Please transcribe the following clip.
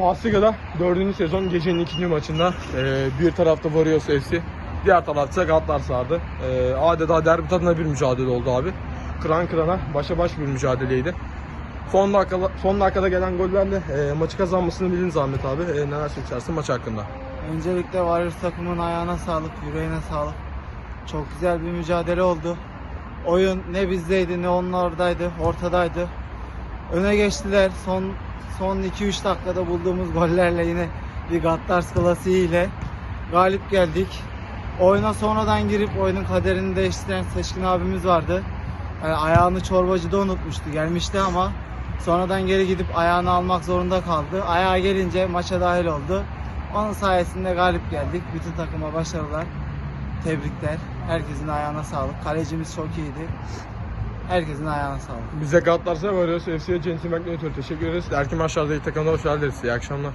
Pasliga'da 4. sezon gecenin ikinci maçında e, bir tarafta Warriors FC, diğer tarafta Gatlar sardı. E, adeta derbi tadına bir mücadele oldu abi. Kıran kırana başa baş bir mücadeleydi. Son dakikada, son dakikada gelen gollerle e, maçı kazanmasını bilin Zahmet abi. E, neler söylersin maç hakkında? Öncelikle Warriors takımın ayağına sağlık, yüreğine sağlık. Çok güzel bir mücadele oldu. Oyun ne bizdeydi ne onlardaydı, ortadaydı. Öne geçtiler. Son son 2-3 dakikada bulduğumuz gollerle yine bir Gattars klasiğiyle galip geldik. Oyuna sonradan girip oyunun kaderini değiştiren Seçkin abimiz vardı. Yani ayağını çorbacıda unutmuştu. Gelmişti ama sonradan geri gidip ayağını almak zorunda kaldı. Ayağa gelince maça dahil oldu. Onun sayesinde galip geldik. Bütün takıma başarılar. Tebrikler. Herkesin ayağına sağlık. Kalecimiz çok iyiydi. Herkesin ayağına sağlık. Bize Gatlar'sa Warriors FC'ye Centilmen Yönetimi teşekkür ederiz. Erkin Maçlar'da ilk takımda hoş geldiniz. İyi akşamlar.